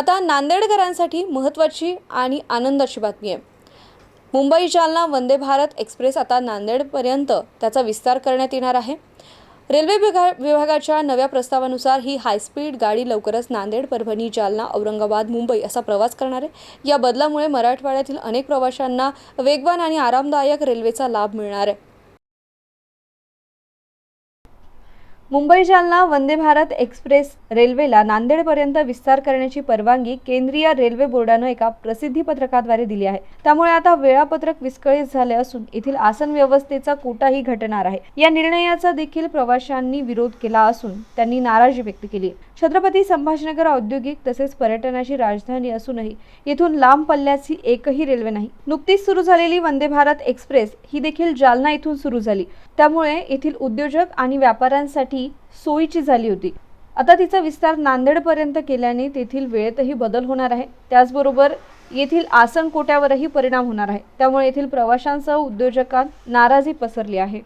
आता नांदेडकरांसाठी महत्त्वाची आणि आनंदाची बातमी आहे. मुंबई जालना वंदे भारत एक्सप्रेस आता नांदेडपर्यंत त्याचा विस्तार करण्यात येणार आहे. रेल्वे विभा विभागाच्या नव्या प्रस्तावानुसार ही हायस्पीड गाडी लवकरच नांदेड परभणी जालना औरंगाबाद मुंबई असा प्रवास करणार आहे. या बदलामुळे मराठवाड्यातील अनेक प्रवाशांना वेगवान आणि आरामदायक रेल्वेचा लाभ मिळणार आहे. मुंबई जालना वंदे भारत एक्सप्रेस रेल्वेला नांदेडपर्यंत विस्तार करण्याची परवानगी केंद्रीय रेल्वे बोर्डानं एका प्रसिद्धी पत्रकाद्वारे दिली आहे. त्यामुळे आता वेळापत्रक विस्कळीत झाले असून येथील आसन व्यवस्थेचा कोटाही घटणार आहे. या निर्णयाचा देखील प्रवाशांनी विरोध केला असून त्यांनी नाराजी व्यक्त केली छत्रपती संभाजीनगर औद्योगिक तसेच पर्यटनाची राजधानी असूनही येथून लांब पल्ल्याची एकही रेल्वे नाही. नुकतीच सुरू झालेली वंदे भारत एक्सप्रेस ही देखील जालना येथून सुरू झाली. त्यामुळे येथील उद्योजक आणि व्यापाऱ्यांसाठी सोयीची झाली होती. आता तिचा विस्तार नांदेडपर्यंत केल्याने तेथील वेळेतही बदल होणार आहे. त्याचबरोबर येथील आसन कोट्यावरही परिणाम होणार आहे. त्यामुळे येथील प्रवाशांसह उद्योजकांत नाराजी पसरली आहे.